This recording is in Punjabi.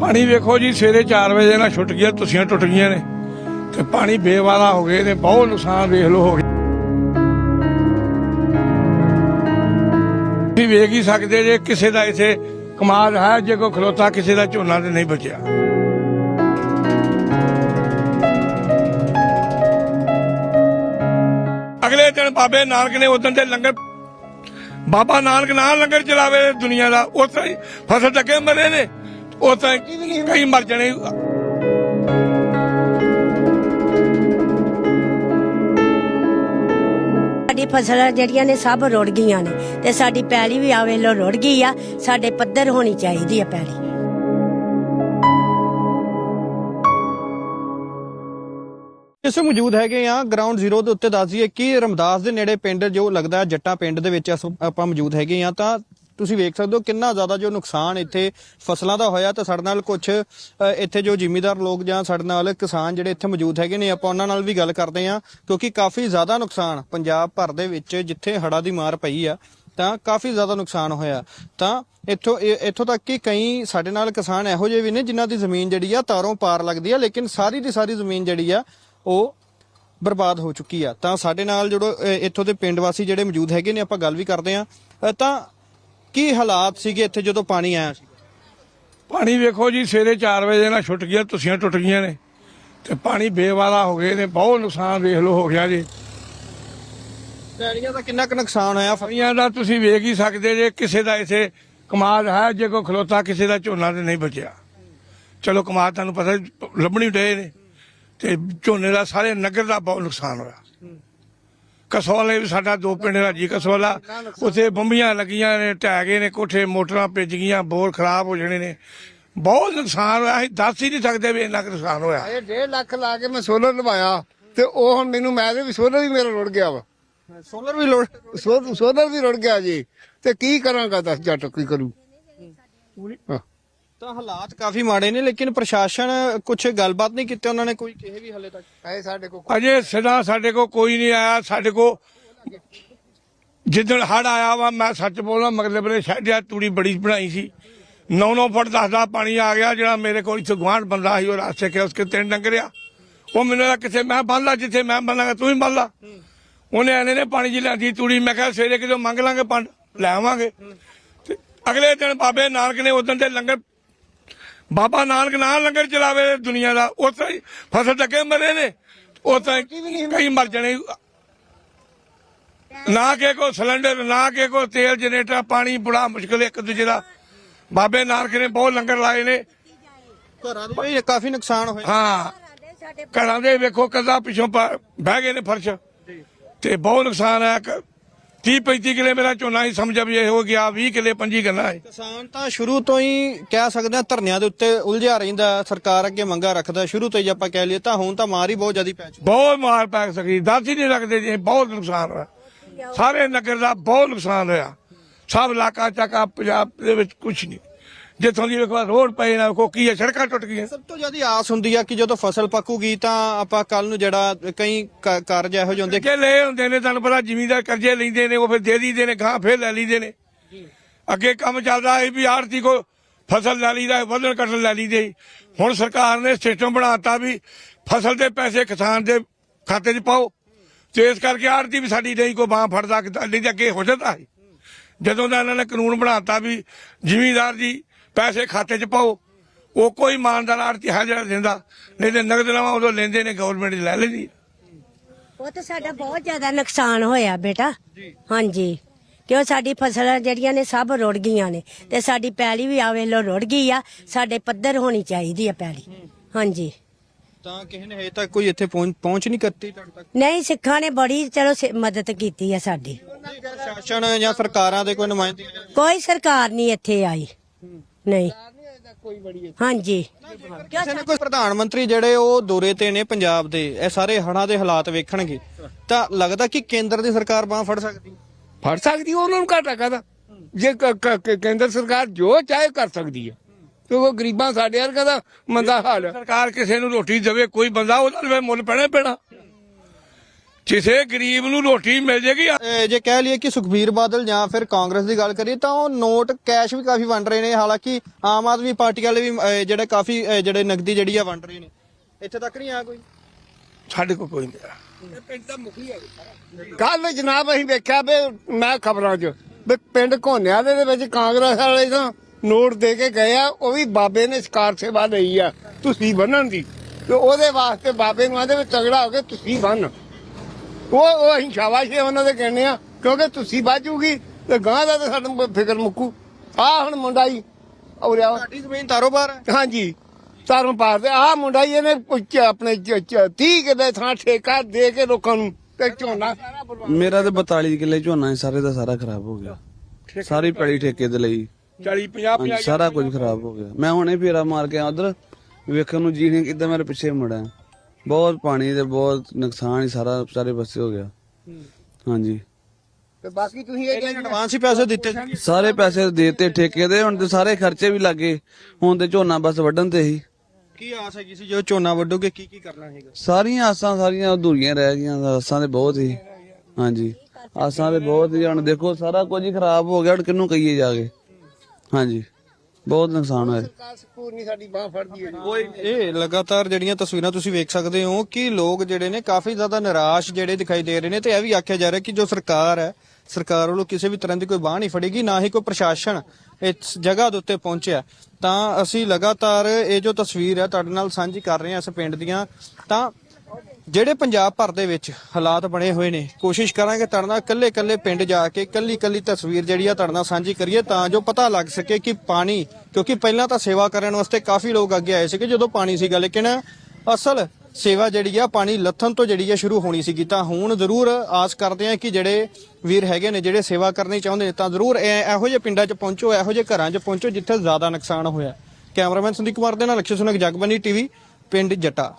ਪਾਣੀ ਵੇਖੋ ਜੀ, ਸਵੇਰੇ 4 ਵਜੇ ਨਾਲ ਛੁੱਟ ਗਿਆ ਤੁਸੀਆਂ ਟੁੱਟ ਗਈਆਂ ਨੇ। ਤੇ ਪਾਣੀ ਬੇਵਾਲਾ ਹੋ ਗਏ ਨੇ, ਬਹੁਤ ਨੁਕਸਾਨ ਵੇਖ ਲੋ ਹੋ ਗਿਆ। ਤੁਸੀਂ ਵੇਖ ਹੀ ਸਕਦੇ ਜੇ ਕਿਸੇ ਦਾ ਇਥੇ ਕਮਾਲ ਹੈ, ਜੇ ਕੋ ਖਲੋਤਾ ਕਿਸੇ ਦਾ ਝੋਨਾ ਤੇ ਨਹੀਂ ਬਚਿਆ। ਅਗਲੇ ਦਿਨ ਬਾਬੇ ਨਾਨਕ ਨੇ ਉਦੋਂ ਤੇ ਲੰਗਰ, ਬਾਬਾ ਨਾਨਕ ਨਾਲ ਲੰਗਰ ਚਲਾਵੇ ਦੁਨੀਆ ਦਾ, ਉਸ ਤਰ੍ਹਾਂ ਫਸਲ ਟੱਕੇ ਮਰੇ ਨੇ। ਉਸ ਤਰ੍ਹਾਂ ਹੀ ਕਈ ਮਰ ਜਾਣੇ। ਸਾਡੀ ਫਸਲਾਂ ਜਿਹੜੀਆਂ ਨੇ ਸਭ ਰੁੜ ਗਈਆਂ ਨੇ ਤੇ ਸਾਡੀ ਪੈਲੀ ਵੀ ਆਵੇ ਲੋ ਰੁੜ ਗਈ ਆ। ਸਾਡੇ ਪੱਧਰ ਹੋਣੀ ਚਾਹੀਦੀ ਆ ਪੈਲੀ। ਇਸ ਮੌਜੂਦ ਹੈਗੇ ਆ ਗਰਾਊਂਡ ਜ਼ੀਰੋ ਦੇ ਉੱਤੇ ਦੱਸ ਦਈਏ ਕਿ ਰਮਦਾਸ ਦੇ ਨੇੜੇ ਪਿੰਡ ਜੋ ਲੱਗਦਾ ਜੱਟਾਂ ਪਿੰਡ ਦੇ ਵਿੱਚ ਆਪਾਂ ਮੌਜੂਦ ਹੈਗੇ ਆ ਤਾਂ ਤੁਸੀਂ ਵੇਖ ਸਕਦੇ ਹੋ ਕਿੰਨਾ ਜ਼ਿਆਦਾ ਜੋ ਨੁਕਸਾਨ ਇੱਥੇ ਫਸਲਾਂ ਦਾ ਹੋਇਆ ਤਾਂ ਸਾਡੇ ਨਾਲ ਕੁਝ ਇੱਥੇ ਜੋ ਜ਼ਿਮੀਦਾਰ ਲੋਕ ਜਾਂ ਸਾਡੇ ਨਾਲ ਕਿਸਾਨ ਜਿਹੜੇ ਇੱਥੇ ਮੌਜੂਦ ਹੈਗੇ ਨੇ, ਆਪਾਂ ਉਹਨਾਂ ਨਾਲ ਵੀ ਗੱਲ ਕਰਦੇ ਹਾਂ, ਕਿਉਂਕਿ ਕਾਫੀ ਜ਼ਿਆਦਾ ਨੁਕਸਾਨ ਪੰਜਾਬ ਭਰ ਦੇ ਵਿੱਚ ਜਿੱਥੇ ਹੜਾ ਦੀ ਮਾਰ ਪਈ ਆ, ਤਾਂ ਕਾਫੀ ਜ਼ਿਆਦਾ ਨੁਕਸਾਨ ਹੋਇਆ। ਤਾਂ ਇੱਥੋਂ, ਇਹ- ਇੱਥੋਂ ਤੱਕ ਕਿ ਕਈ ਸਾਡੇ ਨਾਲ ਕਿਸਾਨ ਇਹੋ ਜਿਹੇ ਵੀ ਨੇ ਜਿਨ੍ਹਾਂ ਦੀ ਜ਼ਮੀਨ ਜਿਹੜੀ ਆ ਤਾਰੋਂ ਪਾਰ ਲੱਗਦੀ ਆ, ਲੇਕਿਨ ਸਾਰੀ ਦੀ ਸਾਰੀ ਜ਼ਮੀਨ ਜਿਹੜੀ ਆ, ਉਹ ਬਰਬਾਦ ਹੋ ਚੁੱਕੀ ਆ। ਤਾਂ ਸਾਡੇ ਨਾਲ ਜਿਹੜੋ ਇੱਥੋਂ ਦੇ ਪਿੰਡ ਵਾਸੀ ਜਿਹੜੇ ਮੌਜੂਦ ਹੈਗੇ ਨੇ, ਆਪਾਂ ਗੱਲ ਵੀ ਕਰਦੇ ਆ ਤਾਂ ਕੀ ਹਾਲਾਤ ਸੀਗੇ ਇੱਥੇ ਜਦੋਂ ਪਾਣੀ ਆਇਆ ਸੀ? ਪਾਣੀ ਵੇਖੋ ਜੀ ਸਵੇਰੇ 4 ਵਜੇ ਨਾਲ ਛੁੱਟ ਗਿਆ ਤੁਸੀਆਂ ਟੁੱਟ ਗਈਆਂ ਨੇ। ਤੇ ਪਾਣੀ ਬੇਵਾਲਾ ਹੋ ਗਏ ਨੇ ਬਹੁਤ ਨੁਕਸਾਨ ਵੇਖ ਲੋ ਹੋ ਗਿਆ ਜੀ। ਪੈੜੀਆਂ ਦਾ ਕਿੰਨਾ ਕੁ ਨੁਕਸਾਨ ਹੋਇਆ? ਫਰੀਆਂ ਦਾ ਤੁਸੀਂ ਵੇਖ ਹੀ ਸਕਦੇ ਜੇ ਕਿਸੇ ਦਾ ਇਥੇ ਕਮਾਲ ਹੈ ਜੇ ਕੋ ਖਲੋਤਾ ਕਿਸੇ ਦਾ ਝੋਨਾ ਤੇ ਨਹੀਂ ਬਚਿਆ। ਚਲੋ ਕਮਾਲ ਤੁਹਾਨੂੰ ਪਤਾ ਲੱਭਣੀ ਡਏ ਨੇ। ਤੇ ਝੋਨੇ ਦਾ ਸਾਰੇ ਨਗਰ ਦਾ ਬਹੁਤ ਨੁਕਸਾਨ ਹੋਇਆ। ਕਸਵਾਲੇ ਵੀ ਸਾਡਾ ਦੋ ਪਿੰਡ ਦਾ ਜੀ ਕਸਵਾਲਾ। ਉਥੇ ਬੰਬੀਆਂ ਲੱਗੀਆਂ ਨੇ ਢਹਿ ਗਏ ਨੇ ਕੋਠੇ ਮੋਟਰਾਂ ਭਿੱਜ ਗਈਆਂ ਬੋਰ ਖਰਾਬ ਹੋ ਜਾਣੇ ਨੇ। ਬਹੁਤ ਨੁਕਸਾਨ ਹੋਇਆ ਅਸੀਂ ਦੱਸ ਹੀ ਨਹੀਂ ਸਕਦੇ ਵੀ ਇੰਨਾ ਕੁ ਨੁਕਸਾਨ ਹੋਇਆ। ਇਹ 1.5 ਲੱਖ ਲਾ ਕੇ ਮੈਂ ਸੋਲਰ ਲਵਾਇਆ ਤੇ ਉਹ ਹੁਣ ਮੈਨੂੰ ਮੈਂ ਵੀ ਸੋਲਰ ਵੀ ਮੇਰਾ ਰੁੜ ਗਿਆ ਵਾ। ਸੋਲਰ ਵੀ ਲੋੜ ਸੋਲਰ ਵੀ ਰੁੜ ਗਿਆ ਜੀ। ਤੇ ਕੀ ਕਰਾਂਗਾ ਦੱਸ ਜੱਟ ਕੀ ਕਰੂ? ਹਾਂ। ਤਾਂ ਹਾਲਾਤ ਕਾਫੀ ਮਾੜੇ ਨੇ ਲੇਕਿਨ ਪ੍ਰਸ਼ਾਸਨ ਕੁਝ ਗੱਲਬਾਤ ਨਹੀਂ ਕੀਤੀ ਉਹਨਾਂ ਨੇ ਕੋਈ ਕਿਹਾ ਵੀ ਹਲੇ ਤੱਕ। ਇਹ ਸਾਡੇ ਕੋਲ ਅਜੇ ਸਿੱਧਾ ਸਾਡੇ ਕੋ ਕੋਈ ਨਹੀਂ ਆਇਆ ਸਾਡੇ ਕੋ ਜਿੱਦਣ ਹੜ ਆਇਆ ਵਾ ਮੈਂ ਸੱਚ ਬੋਲਾਂ ਮਗਲੇ ਬਲੇ ਛੱਡਿਆ ਤੂੜੀ ਬੜੀ ਬਣਾਈ ਸੀ। 9-9 ਫੁੱਟ ਦੱਸਦਾ ਪਾਣੀ ਆ ਗਿਆ ਜਿਹੜਾ ਮੇਰੇ ਕੋਲ ਇੱਥੇ ਗੁਆਂਢ ਬੰਦਾ ਸੀ ਉਹ ਰਾਸਤੇ ਕੇ ਉਸਕੇ ਤਿੰਨ ਡੰਗਰਿਆ ਉਹ ਮੈਨੂੰ ਕਹਿੰਦਾ ਕਿੱਥੇ ਮੈਂ ਬੰਨ ਲਾ ਜਿੱਥੇ ਮੈਂ ਬੰਨਾਂਗਾ ਤੂੰ ਹੀ ਬੰਨ ਲਾ। ਉਹਨੇ ਆਨੇ ਨੇ ਪਾਣੀ ਜੀ ਲਿਆਂਦੀ ਤੂੜੀ ਮੈਂ ਕਿਹਾ ਸਵੇਰੇ ਕਿਦੋਂ ਮੰਗ ਲਾਂਗੇ ਪੰਡ ਲੈ ਆਵਾਂਗੇ। ਤੇ ਅਗਲੇ ਦਿਨ ਬਾਬੇ ਨਾਨਕ ਨੇ ਉਦੋਂ ਤੇ ਲੰਗਰ ਬਾਬਾ ਨਾਨਕ ਨਾਲ ਲੰਗਰ ਚਲਾਵੇ ਦੁਨੀਆ ਦਾ ਹੀ ਫਸਲ ਟੱਕੇ ਮਰੇ ਨੇ ਹੀ ਕਈ ਮਰ ਜਾਣੇ। ਨਾ ਕੇ ਕੋ ਸਿਲੰਡਰ ਨਾ ਕੇ ਕੋ ਤੇਲ ਜਨਰੇਟਰ ਪਾਣੀ ਬੜਾ ਮੁਸ਼ਕਲ ਇੱਕ ਦੂਜੇ ਦਾ। ਬਾਬੇ ਨਾਨਕ ਨੇ ਬਹੁਤ ਲੰਗਰ ਲਾਏ ਨੇ। ਘਰਾਂ ਦੇ ਵੀ ਕਾਫੀ ਨੁਕਸਾਨ ਹੋਇਆ। ਹਾਂ ਘਰਾਂ ਦੇ ਵੇਖੋ ਕਦਾ ਪਿਛੋਂ ਬਹਿ ਗਏ ਨੇ ਫਰਸ਼। ਤੇ ਬਹੁਤ ਨੁਕਸਾਨ ਹੈ 30 35 ਕਿਲੇ ਮੇਰਾ ਝੋਨਾ ਹੀ ਸਮਝ ਵੀ ਇਹ ਹੋ ਗਿਆ 20 ਕਿਲੇ 25 ਗੱਲਾਂ ਹੈ। ਕਿਸਾਨ ਤਾਂ ਸ਼ੁਰੂ ਤੋਂ ਹੀ ਕਹਿ ਸਕਦੇ ਆ ਧਰਨਿਆਂ ਦੇ ਉੱਤੇ ਉਲਝਿਆ ਰਹਿੰਦਾ ਸਰਕਾਰ ਅੱਗੇ ਮੰਗਾ ਰੱਖਦਾ ਸ਼ੁਰੂ ਤੋਂ ਹੀ ਆਪਾਂ ਕਹਿ ਲਈਏ ਤਾਂ ਹੁਣ ਤਾਂ ਮਾਰ ਹੀ ਬਹੁਤ ਜ਼ਿਆਦੀ ਪੈ ਚੁੱਕੀ ਬਹੁਤ ਮਾਰ ਪੈ ਸਕੀ ਦੱਸ ਹੀ ਨਹੀਂ ਸਕਦੇ ਜੀ ਬਹੁਤ ਨੁਕਸਾਨ ਹੋਇਆ। ਸਾਰੇ ਨਗਰ ਦਾ ਬਹੁਤ ਨੁਕਸਾਨ ਹੋਇਆ। ਸਭ ਇਲਾਕਾ ਚੱਕਾ ਪੰਜਾਬ ਦੇ ਵਿੱਚ ਕੁਝ ਨਹੀਂ। ਜਿੱਥੋਂ ਦੀ ਵੇਖੋ ਰੋਡ ਪਏ ਨਾ ਕੋ ਕੀ ਹੈ ਸੜਕਾਂ ਟੁੱਟ ਗਈਆਂ। ਸਭ ਤੋਂ ਜ਼ਿਆਦੀ ਆਸ ਹੁੰਦੀ ਆ ਕਿ ਜਦੋਂ ਫਸਲ ਪੱਕੂਗੀ ਤਾਂ ਆਪਾਂ ਕੱਲ ਨੂੰ ਜਿਹੜਾ ਕਈ ਕ- ਕਾਰਜ ਇਹੋ ਜਿਹੇ ਹੁੰਦੇ ਕਰਜ਼ੇ ਲਏ ਹੁੰਦੇ ਨੇ ਤੁਹਾਨੂੰ ਪਤਾ ਜ਼ਮੀਨਦਾਰ ਕਰਜ਼ੇ ਲੈਂਦੇ ਨੇ ਉਹ ਫਿਰ ਦੇ ਦਈਦੇ ਨੇ ਗਾਂ ਫਿਰ ਲੈ ਲਈਦੇ ਨੇ। ਅੱਗੇ ਕੰਮ ਚੱਲਦਾ ਹੈ ਵੀ ਆੜਤੀ ਕੋ ਫਸਲ ਲੈ ਲਈਦਾ ਵਧਣ ਕਟਣ ਲੈ ਲਈਦੇ ਹੁਣ ਸਰਕਾਰ ਨੇ ਸਿਸਟਮ ਬਣਾਤਾ ਵੀ ਫਸਲ ਦੇ ਪੈਸੇ ਕਿਸਾਨ ਦੇ ਖਾਤੇ 'ਚ ਪਾਓ। ਤੇ ਇਸ ਕਰਕੇ ਆੜਤੀ ਵੀ ਸਾਡੀ ਨਹੀਂ ਕੋ ਬਾਹ ਫੜਦਾ ਕਿਤਾ ਨਹੀਂ ਤੇ ਅੱਗੇ ਹੋ ਜਾਂਦਾ ਸੀ। ਜਦੋਂ ਦਾ ਇਹਨਾਂ ਨੇ ਕਾਨੂੰਨ ਬਣਾਤਾ ਵੀ ਜ਼ਿਮੀਂਦਾਰ ਜੀ ਪੈਸੇ ਖਾਤੇ 'ਚ ਪਾਓ। ਉਹ ਕੋਈ ਇਮਾਨਦਾਰ ਆੜਤੀ ਹੈ ਜਿਹੜਾ ਦਿੰਦਾ। ਨਹੀਂ ਤੇ ਨਗਦ ਲਵਾ ਉਦੋਂ ਲੈਂਦੇ ਨੇ ਗਵਰਨਮੈਂਟ ਲੈ ਲੈਂਦੀ ਹੈ। ਉਹ ਤਾਂ ਸਾਡਾ ਬਹੁਤ ਜ਼ਿਆਦਾ ਨੁਕਸਾਨ ਹੋਇਆ ਬੇਟਾ। ਹਾਂਜੀ। ਕਿਉਂ ਸਾਡੀ ਫਸਲਾਂ ਜਿਹੜੀਆਂ ਨੇ ਸਭ ਰੁੜ ਗਈਆਂ ਨੇ। ਤੇ ਸਾਡੀ ਪੈਲੀ ਵੀ ਆਵੇ ਲੋ ਰੁੜ ਗਈ ਆ। ਸਾਡੇ ਪੱਧਰ ਹੋਣੀ ਚਾਹੀਦੀ ਆ ਪੈਲੀ। ਹਾਂਜੀ। ਤਾਂ ਕਿਸੇ ਨੇ ਹਜੇ ਤੱਕ ਕੋਈ ਇੱਥੇ ਪਹੁੰਚ ਪਹੁੰਚ ਨਹੀਂ ਕਰਤੀ ਤੁਹਾਡੇ ਤੱਕ? ਨਹੀਂ ਸਿੱਖਾਂ ਨੇ ਬੜੀ ਚਲੋ ਸੇ- ਮਦਦ ਕੀਤੀ ਆ ਸਾਡੀ। ਪ੍ਰਸ਼ਾਸਨ ਜਾਂ ਸਰਕਾਰਾਂ ਦੇ ਕੋਈ ਨੁਮਾਇੰਦੇ? ਕੋਈ ਸਰਕਾਰ ਨਹੀਂ ਇੱਥੇ ਆਈ। ਨਹੀਂ। ਹਾਂਜੀ। ਕਿਸੇ ਨੇ ਕੋਈ ਪ੍ਰਧਾਨ ਮੰਤਰੀ ਜਿਹੜੇ ਉਹ ਦੌਰੇ ਤੇ ਨੇ ਪੰਜਾਬ ਦੇ ਇਹ ਸਾਰੇ ਹੜ੍ਹਾਂ ਦੇ ਹਾਲਾਤ ਵੇਖਣਗੇ ਤਾਂ ਲੱਗਦਾ ਕਿ ਕੇਂਦਰ ਦੀ ਸਰਕਾਰ ਬਾਹ ਫੜ ਸਕਦੀ। ਫੜ ਸਕਦੀ ਹੈ, ਉਹਨਾਂ ਨੂੰ ਘਾਟਾ ਕਾਹਦਾ? ਜੇ ਕ- ਕ- ਕ- ਕੇਂਦਰ ਸਰਕਾਰ ਜੋ ਚਾਹੇ ਕਰ ਸਕਦੀ ਹੈ। ਕਿਉਂਕਿ ਗਰੀਬਾਂ ਸਾਡੇ ਵਰਗਾ ਦਾ ਮੰਦਾ ਹਾਲ ਹੈ। ਸਰਕਾਰ ਕਿਸੇ ਨੂੰ ਰੋਟੀ ਦੇਵੇ ਕੋਈ ਬੰਦਾ ਉਹਦਾ ਵੀ ਮੁੱਲ ਪੈਣਾ ਹੀ ਪੈਣਾ। ਕਿਸੇ ਗਰੀਬ ਨੂੰ ਰੋਟੀ ਮਿਲ ਜੇਗੀ ਜੇ ਕਹਿ ਲਈਏ ਕਿ ਸੁਖਬੀਰ ਬਾਦਲ ਜਾਂ ਫਿਰ ਕਾਂਗਰਸ ਦੀ ਗੱਲ ਕਰੀਏ ਤਾਂ ਉਹ ਨੋਟ ਕੈਸ਼ ਵੀ ਕਾਫੀ ਵੰਡ ਰਹੇ ਨੇ। ਹਾਲਾਂਕਿ ਆਮ ਆਦਮੀ ਪਾਰਟੀ ਵਾਲੇ ਵੀ ਅਹ, ਜਿਹੜੇ ਕਾਫੀ ਅਹ, ਜਿਹੜੇ ਨਗਦੀ ਜਿਹੜੀ ਆ ਵੰਡ ਰਹੇ ਨੇ। ਇੱਥੇ ਤੱਕ ਨਹੀਂ ਆ ਕੋਈ? ਸਾਡੇ ਕੋਲ ਕੋਈ ਨਹੀਂ ਕੱਲ ਜਨਾਬ ਅਸੀਂ ਵੇਖਿਆ ਵੀ ਮੈਂ ਖਬਰਾਂ 'ਚ ਵੀ ਪਿੰਡ ਘੋਨਿਆ ਦੇ ਵਿੱਚ ਕਾਂਗਰਸ ਵਾਲੇ ਤਾਂ ਨੋਟ ਦੇ ਕੇ ਗਏ ਆ ਉਹ ਵੀ ਬਾਬੇ ਨੇ ਸਕਾਰ ਸੇਵਾ ਲਈ ਆ ਤੁਸੀਂ ਬੰਨਣ ਦੀ। ਤੇ ਉਹਦੇ ਵਾਸਤੇ ਬਾਬੇ ਨੂੰ ਆਂਦੇ ਵੀ ਤਗੜਾ ਹੋ ਕੇ ਤੁਸੀਂ ਬੰਨ। ਉਹ ਉਹ ਅਸੀਂ ਸ਼ਾਬਾਸ਼ ਹੈ ਉਹਨਾਂ ਦੇ ਕਹਿੰਦੇ ਆ ਕਿਉਂਕਿ ਤੁਸੀਂ ਬਾਜੂਗੀ ਤੇ ਗਾਂ ਦਾ ਤਾਂ ਸਾਨੂੰ ਫਿਕਰ ਮੁੱਕੂ। ਆ ਹੁਣ ਮੁੰਡਾ ਹੀ ਔਰਿਆ ਸਾਡੀ ਜ਼ਮੀਨ ਤਾਰੋਬਾਰ ਹੈ। ਹਾਂਜੀ ਤਾਰੋਂ ਪਾਰ ਤੇ ਆਹ ਮੁੰਡਾ ਹੀ ਇਹਨੇ ਕੁਝ ਆਪਣੇ 30 ਕਿੱਲੇ ਥਾਂ ਠੇਕਾ ਦੇ ਕੇ ਲੋਕਾਂ ਨੂੰ ਤੇ ਝੋਨਾ ਮੇਰਾ ਤੇ 42 ਕਿੱਲੇ ਝੋਨਾ ਸਾਰੇ ਦਾ ਸਾਰਾ ਖਰਾਬ ਹੋ ਗਿਆ। ਸਾਰੀ ਪੈਲੀ ਠੇਕੇ ਤੇ ਲਈ। 40 50 ਹਾਂਜੀ ਸਾਰਾ ਕੁਝ ਖਰਾਬ ਹੋ ਗਿਆ। ਮੈਂ ਹੁਣੇ ਫੇਰਾ ਮਾਰ ਕੇ ਆ ਉਧਰ ਵੇਖਣ ਨੂੰ ਜੀ ਨਹੀਂ ਕਿਦਾਂ ਮੇਰੇ ਪਿੱਛੇ ਮੁੜਿਆ। ਬਹੁਤ ਪਾਣੀ ਤੇ ਬਹੁਤ ਨੁਕਸਾਨ ਹੀ ਸਾਰਾ ਸਾਰੇ ਪਾਸੇ ਹੋ ਗਿਆ। ਹਾਂਜੀ। ਤੇ ਬਾਕੀ ਤੁਸੀਂ ਇਹ ਕਹਿੰਦੇ ਐਡਵਾਂਸ ਹੀ ਪੈਸੇ ਦਿੱਤੇ। ਸਾਰੇ ਪੈਸੇ ਦੇਤੇ ਠੇਕੇ ਦੇ ਹੁਣ ਤੇ ਸਾਰੇ ਖਰਚੇ ਵੀ ਲੱਗੇ। ਹੁਣ ਤੇ ਝੋਨਾ ਬਸ ਵੱਢਣ ਤੇ ਹੀ। ਕੀ ਆਸ ਹੈਗੀ ਸੀ ਜੋ ਝੋਨਾ ਵੱਢੋਗੇ ਕੀ ਕੀ ਕਰਨਾ ਹੈਗਾ ਸਾਰੀਆਂ ਆਸਾਂ ਸਾਰੀਆਂ ਅਧੂਰੀਆਂ ਰਹਿ ਗਈਆਂ ਆਸਾਂ ਤੇ ਬਹੁਤ ਹੀ। ਹਾਂਜੀ। ਆਸਾਂ ਤੇ ਬਹੁਤ ਹੀ ਹੁਣ ਦੇਖੋ ਸਾਰਾ ਕੁਝ ਹੀ ਖਰਾਬ ਹੋ ਗਿਆ ਹੁਣ ਕਿਹਨੂੰ ਕਹੀਏ ਜਾ ਕੇ? ਹਾਂਜੀ। ਬਹੁਤ ਨੁਕਸਾਨ ਹੋਇਆ। ਸਰਕਾਰ ਨਹੀਂ ਸਾਡੀ ਬਾਹ ਫੜਦੀ ਹੈ ਉਹ ਇਹ ਲਗਾਤਾਰ ਜਿਹੜੀਆਂ ਤਸਵੀਰਾਂ ਤੁਸੀਂ ਵੇਖ ਸਕਦੇ ਹੋ ਕਿ ਲੋਕ ਜਿਹੜੇ ਨੇ ਕਾਫੀ ਜ਼ਿਆਦਾ ਨਿਰਾਸ਼ ਜਿਹੜੇ ਦਿਖਾਈ ਦੇ ਰਹੇ ਨੇ ਤੇ ਇਹ ਵੀ ਆਖਿਆ ਜਾ ਰਿਹਾ ਕਿ ਜੋ ਸਰਕਾਰ ਹੈ ਸਰਕਾਰ ਵੱਲੋਂ ਕਿਸੇ ਵੀ ਤਰ੍ਹਾਂ ਦੀ ਕੋਈ ਬਾਹ ਨਹੀਂ ਫੜੇਗੀ ਨਾ ਹੀ ਕੋਈ ਪ੍ਰਸ਼ਾਸਨ ਇਸ ਜਗ੍ਹਾ ਦੇ ਉੱਤੇ ਪਹੁੰਚਿਆ। ਤਾਂ ਅਸੀਂ ਲਗਾਤਾਰ ਇਹ ਜੋ ਤਸਵੀਰ ਹੈ ਤੁਹਾਡੇ ਨਾਲ ਸਾਂਝੀ ਕਰ ਰਹੇ ਹਾਂ ਇਸ ਪਿੰਡ ਦੀਆਂ ਤਾਂ ਜਿਹੜੇ ਪੰਜਾਬ ਭਰ ਦੇ ਵਿੱਚ ਹਾਲਾਤ ਬਣੇ ਹੋਏ ਨੇ, ਕੋਸ਼ਿਸ਼ ਕਰਾਂਗੇ ਤੜਨਾ ਨਾਲ ਇਕੱਲੇ ਇਕੱਲੇ ਪਿੰਡ ਜਾ ਕੇ ਇਕੱਲੀ ਇਕੱਲੀ ਤਸਵੀਰ ਜਿਹੜੀ ਆ ਤੜਨਾ ਸਾਂਝੀ ਕਰੀਏ ਤਾਂ ਜੋ ਪਤਾ ਲੱਗ ਸਕੇ ਕਿ ਪਾਣੀ, ਕਿਉਂਕਿ ਪਹਿਲਾਂ ਤਾਂ ਸੇਵਾ ਕਰਨ ਵਾਸਤੇ ਕਾਫੀ ਲੋਕ ਅੱਗੇ ਆਏ ਸੀਗੇ ਜਦੋਂ ਪਾਣੀ ਸੀਗਾ ਲੇਕਿਨ ਅਸਲ ਸੇਵਾ ਜਿਹੜੀ ਆ ਪਾਣੀ ਲੱਥਣ ਤੋਂ ਜਿਹੜੀ ਆ ਸ਼ੁਰੂ ਹੋਣੀ ਸੀਗੀ। ਤਾਂ ਹੁਣ ਜ਼ਰੂਰ ਆਸ ਕਰਦੇ ਆ ਕਿ ਜਿਹੜੇ ਵੀਰ ਹੈਗੇ ਨੇ, ਜਿਹੜੇ ਸੇਵਾ ਕਰਨੀ ਚਾਹੁੰਦੇ ਨੇ, ਤਾਂ ਜ਼ਰੂਰ ਇਹ- ਇਹੋ ਜਿਹੇ ਪਿੰਡਾਂ 'ਚ ਪਹੁੰਚੋ, ਇਹੋ ਜਿਹੇ ਘਰਾਂ 'ਚ ਪਹੁੰਚੋ ਜਿੱਥੇ ਜ਼ਿਆਦਾ ਨੁਕਸਾਨ ਹੋਇਆ। ਕੈਮਰਾਮੈਨ ਸੰਦੀਪ ਕੁਮਾਰ ਦੇ ਨਾਲ ਅਕਸ਼ੇ ਸੁਨਕ, ਜਗਬਨੀ ਟੀਵੀ, ਪਿੰਡ ਜੱਟਾ।